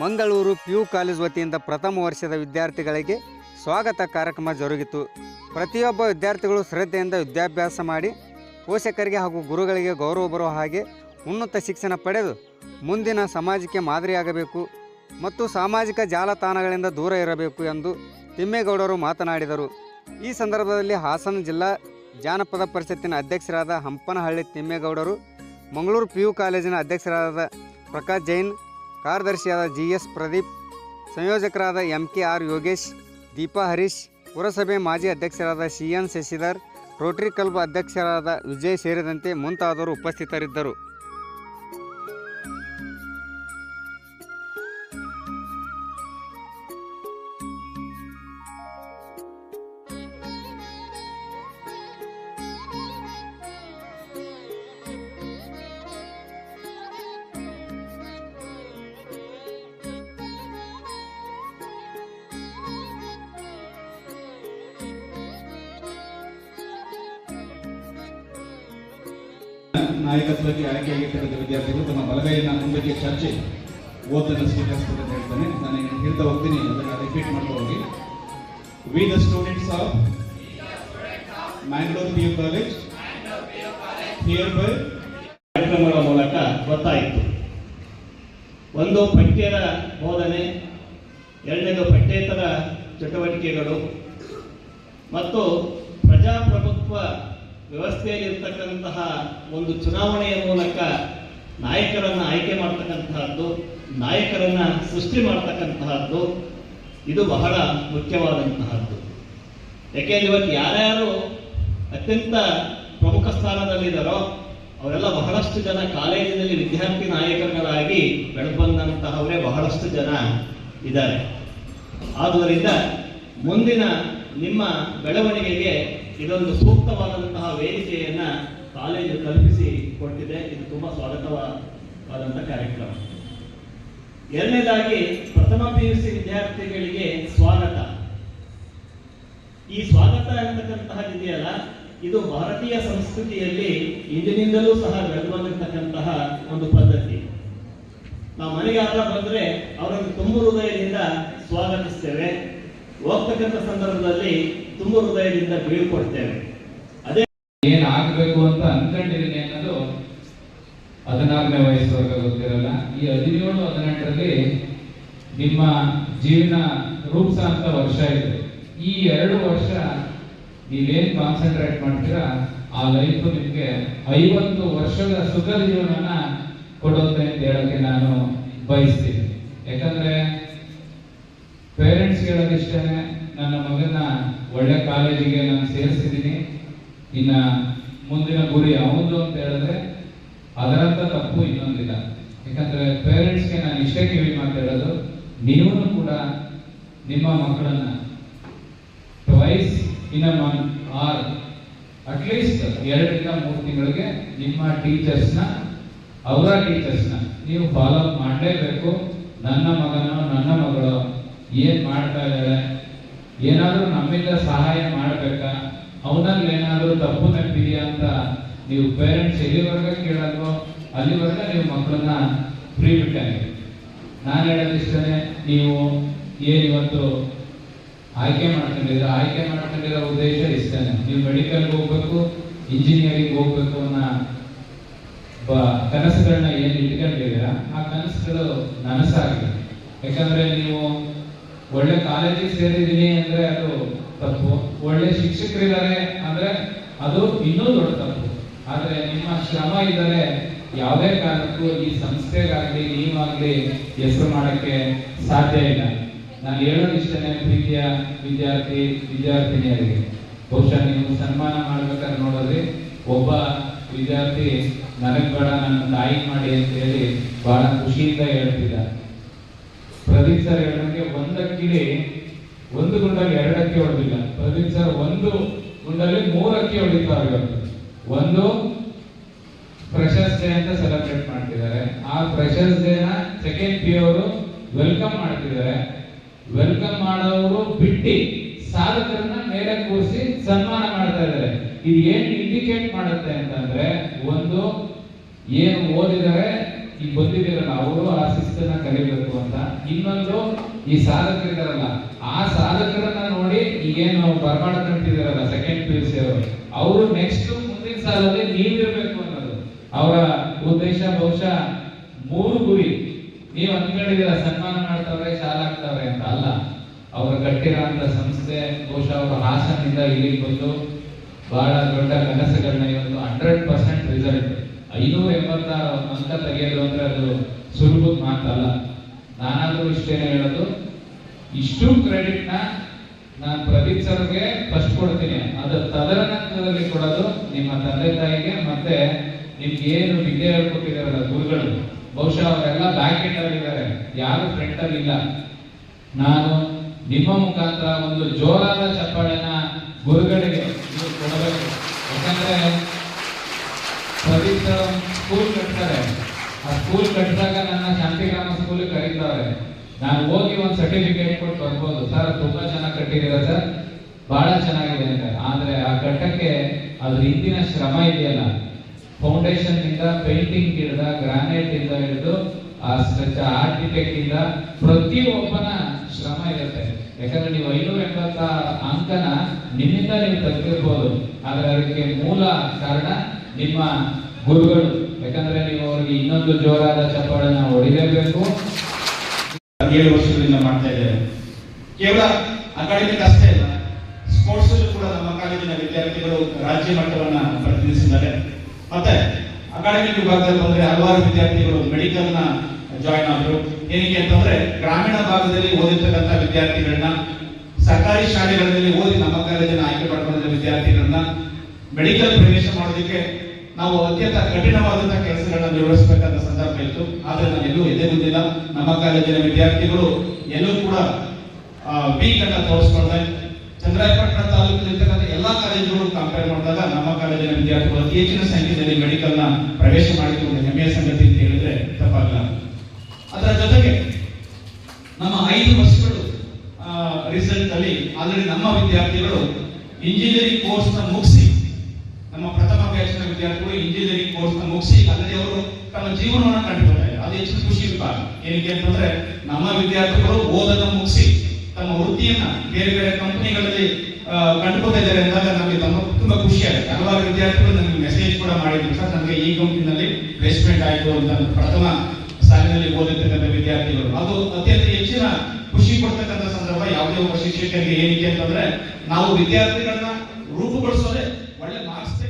Mangaluru P U college ವತಿಯಿಂದ ಪ್ರಥಮ ವರ್ಷದ ವಿದ್ಯಾರ್ಥಿಗಳಿಗೆ ಸ್ವಾಗತ ಕಾರ್ಯಕ್ರಮ ಜರುಗಿತು. ಪ್ರತಿಯೊಬ್ಬ ವಿದ್ಯಾರ್ಥಿಗಳು ಶ್ರದ್ಧೆಯಿಂದ ವಿದ್ಯಾಭ್ಯಾಸ ಮಾಡಿ ಪೋಷಕರಿಗೆ ಹಾಗೂ ಗುರುಗಳಿಗೆ ಗೌರವ ಬರುವ ಹಾಗೆ ಉನ್ನತ ಶಿಕ್ಷಣ ಪಡೆದು ಮುಂದಿನ ಸಮಾಜಕ್ಕೆ ಮಾದರಿಯಾಗಬೇಕು ಮತ್ತು ಸಾಮಾಜಿಕ ಜಾಲತಾಣಗಳಿಂದ ದೂರ ಇರಬೇಕು ಎಂದು ತಿಮ್ಮೇಗೌಡರು ಮಾತನಾಡಿದರು. ಈ ಸಂದರ್ಭದಲ್ಲಿ ಹಾಸನ ಜಿಲ್ಲಾ ಜಾನಪದ ಪರಿಷತ್ತಿನ ಅಧ್ಯಕ್ಷರಾದ ಹಂಪನಹಳ್ಳಿ ತಿಮ್ಮೇಗೌಡರು, ಮಂಗಳೂರು ಪಿ ಯು ಕಾಲೇಜಿನ ಅಧ್ಯಕ್ಷರಾದ ಪ್ರಕಾಶ್ ಜೈನ್ ಕಾರ್ಯದರ್ಶಿಯಾದ G S Pradeep, ಸಂಯೋಜಕರಾದ M K R Yogesh, Deepa Harish, ಪುರಸಭೆ ಮಾಜಿ ಅಧ್ಯಕ್ಷರಾದ C N Shashidhar, Rotary Club ಅಧ್ಯಕ್ಷರಾದ ವಿಜಯ್ ಸೇರಿದಂತೆ ಮುಂತಾದವರು ಉಪಸ್ಥಿತರಿದ್ದರು. ನಾಯಕತ್ವಕ್ಕೆ ಆಯ್ಕೆಯಾಗಿರ್ತಕ್ಕಂಥ ವಿದ್ಯಾರ್ಥಿಗಳು ತಮ್ಮ ಬಲಗೈಯನ್ನು ಮುಂದಕ್ಕೆ ಚರ್ಚೆ ಓದನ್ನು ಅಂತ ಹೇಳ್ತಾನೆ ನಾನು ಹೇಳ್ತಾ ಹೋಗ್ತೀನಿ. ಅದನ್ನು ರಿಪೀಟ್ ಮಾಡ್ತಾ ಹೋಗಿ. We the students of Mangalore P U college here by ಕಾರ್ಯಕ್ರಮಗಳ ಮೂಲಕ ಗೊತ್ತಾಯಿತು. ಒಂದು ಪಠ್ಯದ ಬೋಧನೆ, ಎರಡನೇದು ಪಠ್ಯೇತರ ಚಟುವಟಿಕೆಗಳು, ಮತ್ತು ಪ್ರಜಾಪ್ರಭುತ್ವ ವ್ಯವಸ್ಥೆಯಲ್ಲಿರ್ತಕ್ಕಂತಹ ಒಂದು ಚುನಾವಣೆಯ ಮೂಲಕ ನಾಯಕರನ್ನು ಆಯ್ಕೆ ಮಾಡ್ತಕ್ಕಂತಹದ್ದು, ನಾಯಕರನ್ನು ಸೃಷ್ಟಿ ಮಾಡ್ತಕ್ಕಂತಹದ್ದು, ಇದು ಬಹಳ ಮುಖ್ಯವಾದಂತಹದ್ದು. ಯಾಕೆಂದ್ರೆ ಇವತ್ತು ಯಾರ್ಯಾರು ಅತ್ಯಂತ ಪ್ರಮುಖ ಸ್ಥಾನದಲ್ಲಿದ್ದಾರೋ, ಅವರೆಲ್ಲ ಬಹಳಷ್ಟು ಜನ ಕಾಲೇಜಿನಲ್ಲಿ ವಿದ್ಯಾರ್ಥಿ ನಾಯಕರುಗಳಾಗಿ ಬೆಳೆದು ಬಂದಂತಹವರೇ ಬಹಳಷ್ಟು ಜನ ಇದ್ದಾರೆ. ಆದುದರಿಂದ ಮುಂದಿನ ನಿಮ್ಮ ಬೆಳವಣಿಗೆಗೆ ಇದೊಂದು ಸೂಕ್ತವಾದಂತಹ ವೇದಿಕೆಯನ್ನ ಕಾಲೇಜು ಕಲ್ಪಿಸಿ ಕೊಟ್ಟಿದೆ. ಇದು ತುಂಬಾ ಸ್ವಾಗತವಾದಂತಹ ಕಾರ್ಯಕ್ರಮ. ಎರಡನೇದಾಗಿ ಪ್ರಥಮ ಪಿ ವಿದ್ಯಾರ್ಥಿಗಳಿಗೆ ಸ್ವಾಗತ. ಈ ಸ್ವಾಗತ ಇದೆಯಲ್ಲ ಇದು ಭಾರತೀಯ ಸಂಸ್ಕೃತಿಯಲ್ಲಿ ಇಂದಿನಿಂದಲೂ ಸಹ ಬೆಳೆದುಬಂದಿರತಕ್ಕಂತಹ ಒಂದು ಪದ್ಧತಿ. ನಾವು ಮನೆಗೆ ಯಾರ ಬಂದ್ರೆ ಅವರನ್ನು ತುಂಬ ಹೃದಯದಿಂದ ಸ್ವಾಗತಿಸ್ತೇವೆ. ಹೋಗ್ತಕ್ಕಂಥ ಸಂದರ್ಭದಲ್ಲಿ ತುಂಬು ಹೃದಯದಿಂದ ಬೀಳ್ಕೊಡ್ತೇವೆ ಅದೇ ಏನಾಗಬೇಕು ಅಂತ ಅನ್ಕೊಂಡಿದ್ದೀನಿ ಅನ್ನೋದು ಹದಿನಾರನೇ ವಯಸ್ಸುವರೆಗೆ ಗೊತ್ತಿರಲ್ಲ. ಈ ಹದಿನೇಳು, ಹದಿನೆಂಟರಲ್ಲಿ ನಿಮ್ಮ ಜೀವನ ರೂಪಿಸಂತ ವರ್ಷ ಇದೆ. ಈ ಎರಡು ವರ್ಷ ನೀವೇನ್ ಕಾನ್ಸಂಟ್ರೇಟ್ ಮಾಡ್ತೀರಾ, ಆ ಲೈಫ್ ನಿಮಗೆ ಐವತ್ತು ವರ್ಷದ ಸುಖ ಜೀವನನ ಕೊಡುತ್ತೆ ಅಂತ ಹೇಳಕ್ಕೆ ನಾನು ಬಯಸ್ತೀನಿ. ಯಾಕಂದ್ರೆ ಪೇರೆಂಟ್ಸ್ ಹೇಳೋದಿಷ್ಟೇ ನನ್ನ ಮಗನ ಒಳ್ಳೆ ಕಾಲೇಜಿಗೆ ನಾನು ಸೇರಿಸಿದ್ದೀನಿ. ಇನ್ನ ಮುಂದಿನ ಗುರಿ ಯಾವುದು ಅಂತ ಹೇಳಿದ್ರೆ ಅದರಂತ ತಪ್ಪು ಇನ್ನೊಂದಿಲ್ಲ. ಯಾಕಂದ್ರೆ ಪೇರೆಂಟ್ಸ್ಗೆ ನಾನು ಇಷ್ಟೇ ಕಿವಿ ಮಾತಾಡೋದು ನೀವು ಕೂಡ ನಿಮ್ಮ ಮಕ್ಕಳನ್ನ twice in a month or at least ಎರಡರಿಂದ ಮೂರು ತಿಂಗಳಿಗೆ ನಿಮ್ಮ ಟೀಚರ್ಸ್ನ ಅವರ ಟೀಚರ್ಸ್ನ ನೀವು ಫಾಲೋ ಅಪ್ ಮಾಡಲೇಬೇಕು. ನನ್ನ ಮಗನೋ, ನನ್ನ ಮಗಳು ಏನ್ ಮಾಡ್ತಾ ಇದ್ದಾರೆ? ಏನಾದ್ರೂ ನಮ್ಮಿಂದ ಸಹಾಯ ಮಾಡಬೇಕಾ? ಅವನಲ್ಲಿ ಏನಾದರೂ ತಪ್ಪು ನೆನಪಿದೆಯಾ ಅಂತ ನೀವು ಪೇರೆಂಟ್ಸ್ ಎಲ್ಲಿವರೆಗೆ ಕೇಳಲ್ವೋ, ಅಲ್ಲಿವರೆಗೆ ನೀವು ಮಕ್ಕಳನ್ನ ಫ್ರೀ ಬಿಟ್ಟಾಗಿ. ನಾನು ಹೇಳೋದಿಷ್ಟೇ ನೀವು ಏನಿವತ್ತು ಆಯ್ಕೆ ಮಾಡ್ಕೊಂಡಿದ್ರೆ ಆಯ್ಕೆ ಮಾಡ್ಕೊಂಡಿರೋ ಉದ್ದೇಶ ಇಷ್ಟೇ ನೀವು ಮೆಡಿಕಲ್ಗೆ ಹೋಗ್ಬೇಕು ಇಂಜಿನಿಯರಿಂಗ್ ಹೋಗ್ಬೇಕು ಅನ್ನೋ ಬ- ಕನಸುಗಳನ್ನ ಏನು ಇಟ್ಕೊಂಡಿದ್ದೀರಾ? ಆ ಕನಸುಗಳು ನನಸಾಗಿದೆ. ಯಾಕಂದ್ರೆ ನೀವು ಒಳ್ಳೆ ಕಾಲೇಜಿಗೆ ಸೇರಿದ್ದೀನಿ ಅಂದ್ರೆ ಅದು ತಪ್ಪು. ಒಳ್ಳೆ ಶಿಕ್ಷಕರಿದ್ದಾರೆ ಅಂದ್ರೆ ಅದು ಇನ್ನೂ ದೊಡ್ಡ ತಪ್ಪು. ಆದ್ರೆ ನಿಮ್ಮ ಶ್ರಮ ಇದ್ದರೆ ಯಾವುದೇ ಕಾರಣಕ್ಕೂ ಈ ಸಂಸ್ಥೆಗಾಗ್ಲಿ, ನೀವಾಗ್ಲಿ ಹೆಸರು ಮಾಡಕ್ಕೆ ಸಾಧ್ಯ ಇಲ್ಲ. ನಾನು ಹೇಳೋದಿಷ್ಟನೇ ಪ್ರೀತಿಯ ವಿದ್ಯಾರ್ಥಿ, ವಿದ್ಯಾರ್ಥಿನಿಯರಿಗೆ. ಬಹುಶಃ ನೀವು ಸನ್ಮಾನ ಮಾಡ್ಬೇಕಾದ್ರೆ ನೋಡಿದ್ರೆ. ಒಬ್ಬ ವಿದ್ಯಾರ್ಥಿ, ನನಗೆ ಬೇಡ, ನನ್ನ ತಾಯಿ ಮಾಡಿ ಅಂತ ಹೇಳಿ ಬಹಳ ಖುಷಿಯಿಂದ ಹೇಳ್ತಿದ್ದ. ಪ್ರದೀಪ್ ಸರ್ ಹೇಳಿದಂಗೆ ಒಂದಕ್ಕಿಡಿ ಒಂದು ಗುಂಡಲ್ಲಿ ಎರಡಕ್ಕೆ ಹೊಡೆದಿಲ್ಲ. ಪ್ರದೀಪ್ ಸರ್ ಒಂದು ಗುಂಡಲ್ಲಿ ಮೂರಕ್ಕೆ ಹೊಡಿತಾರೆ ಇವತ್ತು. ಒಂದು ಫ್ರೆಶರ್ಸ್ ಡೇ ಅಂತ ಸೆಲೆಬ್ರೇಟ್ ಮಾಡ್ತಿದ್ದಾರೆ. ಆ ಫ್ರೆಶರ್ಸ್ ಡೇನ ಸೆಕೆಂಡ್ ಪಿ ಅವರು ವೆಲ್ಕಮ್ ಮಾಡ್ತಿದ್ದಾರೆ. ವೆಲ್ಕಮ್ ಮಾಡೋರು ಬಿಟ್ಟು ಸಾಧಕರನ್ನ ಮೇಲೆ ಕೂರಿಸಿ ಸನ್ಮಾನ ಮಾಡ್ತಾ ಇದ್ದಾರೆ. ಇದು ಏನ್ ಇಂಡಿಕೇಟ್ ಮಾಡುತ್ತೆ ಅಂತಂದ್ರೆ, ಒಂದು ಏನು ಓದಿದರೆ ಈಗ ಬಂದಿದ್ದೀರಲ್ಲ ಅವರು ಆ ಶಿಸ್ತನ್ನ ಕಲಿಬೇಕು ಅಂತ. ಇನ್ನೊಂದು, ಈ ಸಾಧಕರಿದಾರಲ್ಲ ಆ ಸಾಧಕರನ್ನ ನೋಡಿ ಈಗೇನು ಬರ್ಮಾಡ ಕಂಟಿದಾರಲ್ಲ ಸೆಕೆಂಡ್ ಪಿ ಯು ಸಿ ಅವರು. ಅವರು ನೆಕ್ಸ್ಟ್ ಮುಂದಿನ ಸಾಲಲ್ಲಿ ನೀವಿರ್ಬೇಕು ಅನ್ನೋದು. ಅವರ ಉದ್ದೇಶ, ಬಹುಶಃ ಮೂರು ಗುರಿ. ನೀವು ಅನ್ಕೊಂಡಿದ್ದೀರ, ಸನ್ಮಾನ ಮಾಡ್ತಾವ್ರೆ, ಶಾಲಾ ಆಗ್ತಾವ್ರೆ ಅಂತ? ಅಲ್ಲ. ಅವರು ಕಟ್ಟಿರೋಂಥ ಸಂಸ್ಥೆ, ಬಹುಶಃ ಅವರ ಹಾಸನದಿಂದ ಇಲ್ಲಿಗೆ ಬಂದು ಬಹಳ ದೊಡ್ಡ ಕನಸುಗಳನ್ನ ಇವತ್ತು ಹಂಡ್ರೆಡ್ ಪರ್ಸೆಂಟ್ ರಿಸಲ್ಟ್ ಐನೂರ ಎಂಬತ್ತ ಅಂಕ ತೆಗೆಯೋದು ಅಂದ್ರೆ ಅದು ಸುಲಭದ ಮಾತಲ್ಲ. ನಾನಾದ್ರೂ ಇಷ್ಟೇ ಹೇಳೋದು. ಇಷ್ಟು ಕ್ರೆಡಿಟ್ ನಾನು ಪ್ರದೀಪ್ ಸರ್ಗೆ ಫಸ್ಟ್ ಕೊಡ್ತೀನಿ. ಅದು ತದನಂತರದಲ್ಲಿ ಕೊಡೋದು ನಿಮ್ಮ ತಂದೆ ತಾಯಿಗೆ ಮತ್ತೆ ನಿಮ್ಗೆ ಏನು ವಿದ್ಯೆ ಹೇಳ್ಕೊಟ್ಟಿದಾರಲ್ಲ ಗುರುಗಳು. ಬಹುಶಃ ಅವರೆಲ್ಲ ಬ್ಯಾಕ್ ಎಂಡ್ ಇದ್ದಾರೆ. ಯಾರು ಫ್ರೆಂಡ್ ಅಲ್ಲಿ ಇಲ್ಲ. ನಾನು ನಿಮ್ಮ ಮುಖಾಂತರ ಒಂದು ಜೋರಾದ ಚಪ್ಪಾಳೆನ ಗುರುಗಳಿಗೆ ಕೊಡಬೇಕು. ಯಾಕಂದ್ರೆ ಸರ್ ಸ್ಕೂಲ್ ಕಟ್ತಾರೆ. ಆ ಸ್ಕೂಲ್ ಕಟ್ಟಿದಾಗ ನನ್ನ ಶಾಂತಿಗ್ರಾಮ ಸ್ಕೂಲ್ ಕರೀತಾರೆ. ನಾನು ಹೋಗಿ ಒಂದು ಸರ್ಟಿಫಿಕೇಟ್ ಕೊಟ್ಟು ಬರ್ಬೋದು. ಸರ್, ತುಂಬಾ ಚೆನ್ನಾಗಿ ಕಟ್ಟಿದ್ದೀರಾ ಸರ್? ಬಹಳ ಚೆನ್ನಾಗಿದೆ ಅಂತ. ಆದ್ರೆ ಆ ಕಟ್ಟಕ್ಕೆ ಅದ್ರ ಹಿಂದಿನ ಶ್ರಮ ಇದೆಯಲ್ಲ. ಫೌಂಡೇಶನ್ ಇಂದ ಪೇಂಟಿಂಗ್ ಹಿಡಿದ ಗ್ರಾನೈಟ್ ಇಂದ ಹಿಡಿದು ಆ ಆರ್ಕಿಟೆಕ್ಟ್ ಇಂದ ಪ್ರತಿಯೊಬ್ಬನ ಶ್ರಮ ಇರುತ್ತೆ. ಯಾಕಂದ್ರೆ ನೀವು ಐನೂರ ಎಂಬತ್ತ ಅಂಕನ ನಿಮ್ಮಿಂದ ನೀವು ತೆಗೆದಿರ್ಬೋದು. ಆದ್ರೆ ಅದಕ್ಕೆ ಮೂಲ ಕಾರಣ ನಿಮ್ಮ ಗುರುಗಳು, ಯಾಕಂದ್ರೆ ನೀವು ಅವ್ರಿಗೆ ಇನ್ನೊಂದು ಜೋರಾದ ಚಪ್ಪಾಳನ್ನ ಹೊಡಿಲೇಬೇಕು. ಏಳು ವರ್ಷಗಳಿಂದ ಮಾಡ್ತಾ ಇದ್ದೇವೆ ಕೇವಲ ಅಕಾಡೆಮಿಕ್ ಅಷ್ಟೇ ಇಲ್ಲ. ಸ್ಪೋರ್ಟ್ಸ್ ಕೂಡ ನಮ್ಮ ಕಾಲೇಜಿನ ವಿದ್ಯಾರ್ಥಿಗಳು ರಾಜ್ಯ ಮಟ್ಟವನ್ನ ಪ್ರತಿನಿಧಿಸಿದ್ದಾರೆ. ಮತ್ತೆ ಅಕಾಡೆಮಿಕ್ ವಿಭಾಗದಲ್ಲಿ ಬಂದ್ರೆ ಹಲವಾರು ವಿದ್ಯಾರ್ಥಿಗಳು ಮೆಡಿಕಲ್ನ ಜಾಯಿನ್ ಆದ್ರು. ಏನಕ್ಕೆ ಅಂತಂದ್ರೆ ಗ್ರಾಮೀಣ ಭಾಗದಲ್ಲಿ ಓದಿರ್ತಕ್ಕಂಥ ವಿದ್ಯಾರ್ಥಿಗಳನ್ನ, ಸರ್ಕಾರಿ ಶಾಲೆಗಳಲ್ಲಿ ಓದಿ ನಮ್ಮ ಕಾಲೇಜಿನ ಆಯ್ಕೆ ಪಡ್ಕೊಂಡಿದ್ದ ವಿದ್ಯಾರ್ಥಿಗಳನ್ನ ಮೆಡಿಕಲ್ ಪ್ರವೇಶ ಮಾಡೋದಕ್ಕೆ ನಾವು ಅತ್ಯಂತ ಕಠಿಣವಾದಂತಹ ಕೆಲಸಗಳನ್ನ ನಿರ್ವಹಿಸಬೇಕಾದ ಸಂದರ್ಭ ಇತ್ತು. ಆದ್ರೆ ನಾನು ಎಲ್ಲೂ ಎದೆ ಬಂದಿಲ್ಲ ನಮ್ಮ ಕಾಲೇಜಿನ ವಿದ್ಯಾರ್ಥಿಗಳು ಎಲ್ಲೂ ಕೂಡ ಬಿ ಅನ್ನ ತೋರಿಸ್ಕೊಳ್ದೆ ಚಂದ್ರಾಯಪಟ್ಟಣ ತಾಲೂಕಿನಲ್ಲಿರ್ತಕ್ಕಂಥ ಎಲ್ಲಾ ಕಾಲೇಜುಗಳು ಕಂಪೇರ್ ಮಾಡಿದಾಗ ನಮ್ಮ ಕಾಲೇಜಿನ ವಿದ್ಯಾರ್ಥಿಗಳು ಅತಿ ಹೆಚ್ಚಿನ ಸಂಖ್ಯೆಯಲ್ಲಿ ಮೆಡಿಕಲ್ ಪ್ರವೇಶ ಮಾಡಿದ್ದು ಹೆಮ್ಮೆಯ ಸಂಗತಿ ಅಂತ ಹೇಳಿದ್ರೆ ತಪ್ಪಾಗಲ್ಲ. ಅದರ ಜೊತೆಗೆ ನಮ್ಮ ಐದು ವರ್ಷಗಳು ರಿಸಲ್ಟ್ ಅಲ್ಲಿ ಆಲ್ರೆಡಿ ನಮ್ಮ ವಿದ್ಯಾರ್ಥಿಗಳು ಇಂಜಿನಿಯರಿಂಗ್ ಕೋರ್ಸ್ನ ಮುಗಿಸಿ ಇಂಜಿನಿಯರಿಂಗ್ ಕೋರ್ಸ್ ಮುಗಿಸಿ ಅವರು ತಮ್ಮ ಜೀವನವನ್ನು ಕಂಡುಕೊಳ್ತಾರೆ ಅದು ಹೆಚ್ಚು ಖುಷಿ ವಿಭಾಗ. ಏನಕ್ಕೆ ಅಂತಂದ್ರೆ, ನಮ್ಮ ವಿದ್ಯಾರ್ಥಿಗಳು ಓದನ್ನು ಮುಗಿಸಿ ತಮ್ಮ ವೃತ್ತಿಯನ್ನ ಬೇರೆ ಬೇರೆ ಕಂಪನಿಗಳಲ್ಲಿ ಕಂಡುಕೊಳ್ತಾ ಇದ್ದಾರೆ ಅಂದಾಗ ನಮಗೆ ತಮ್ಮ ತುಂಬಾ ಖುಷಿ ಆಗುತ್ತೆ. ಹಲವಾರು ವಿದ್ಯಾರ್ಥಿಗಳು ನನಗೆ ಮೆಸೇಜ್ ಕೂಡ ಮಾಡಿದ್ರು. ಸರ್ ನನಗೆ ಈ ಕಂಪನಿನಲ್ಲಿ ಪ್ಲೇಸ್ಮೆಂಟ್ ಆಯಿತು ಅಂತ ಪ್ರಥಮ ಸಾಲಿನಲ್ಲಿ ಓದಿರ್ತಕ್ಕಂಥ ವಿದ್ಯಾರ್ಥಿಗಳು. ಅದು ಅತ್ಯಂತ ಹೆಚ್ಚಿನ ಖುಷಿ ಕೊಡ್ತಕ್ಕಂಥ ಸಂದರ್ಭ. ಯಾವುದೇ ಒಬ್ಬ ಶಿಕ್ಷಕರಿಗೆ ಏನಕ್ಕೆ ಅಂತಂದ್ರೆ, ನಾವು ವಿದ್ಯಾರ್ಥಿಗಳನ್ನ ರೂಪುಗೊಳಿಸೋದೇ ಒಳ್ಳೆ ಮಾರ್ಕ್ಸ್